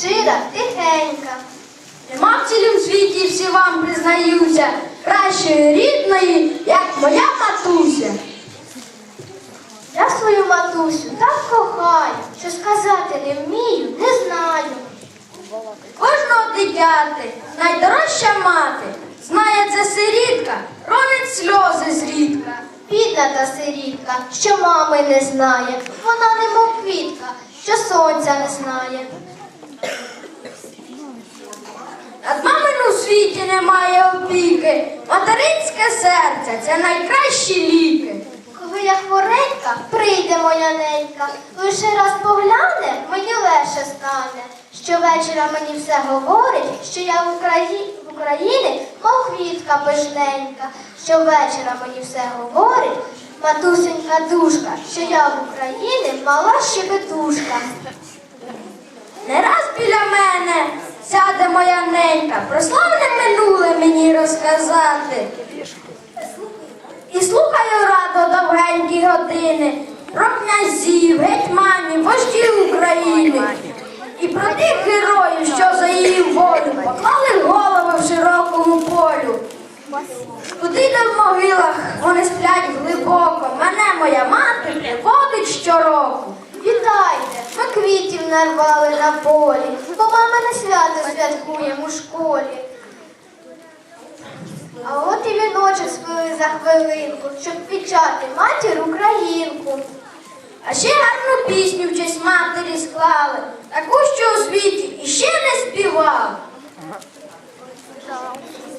щира, тихенька. Нема в цілім світі, всі вам признаюся, кращої рідної, як моя матуся. Я свою матусю так кохаю, що сказати не вмію, не знаю. Кожного дитяти, найдорожча мати, знає це сирітка, ронить сльози зрідка. Бідна та сирітка, що мами не знає, вона немов квітка, що сонця не знає. Світі немає опіки, материнське серце це найкращі ліки. Коли я хворенька, прийде моя ненька, лише раз погляне, мені легше стане. Щовечора мені все говорить, що я в Україні, в Україні, мов квітка пишненька. Щовечора мені все говорить, матусенька душка, що я в Україні мала щебетушка. Не раз біля мене сяде моя ненька, про славне минуле мені розказати. І слухаю радо довгенькі години про князів, гетьманів, вождів України. І про тих героїв, що за її волю поклали голови в широкому полю. Туди, де в могилах вони сплять глибоко, мене моя мати приводить щороку. Вітайте, ми квітів нарвали на полі, бо мамине свято святкуємо у школі. А от і віночок спили за хвилинку, щоб вічати матір Українку. А ще гарну пісню в честь матері склали, таку, що у світі іще не.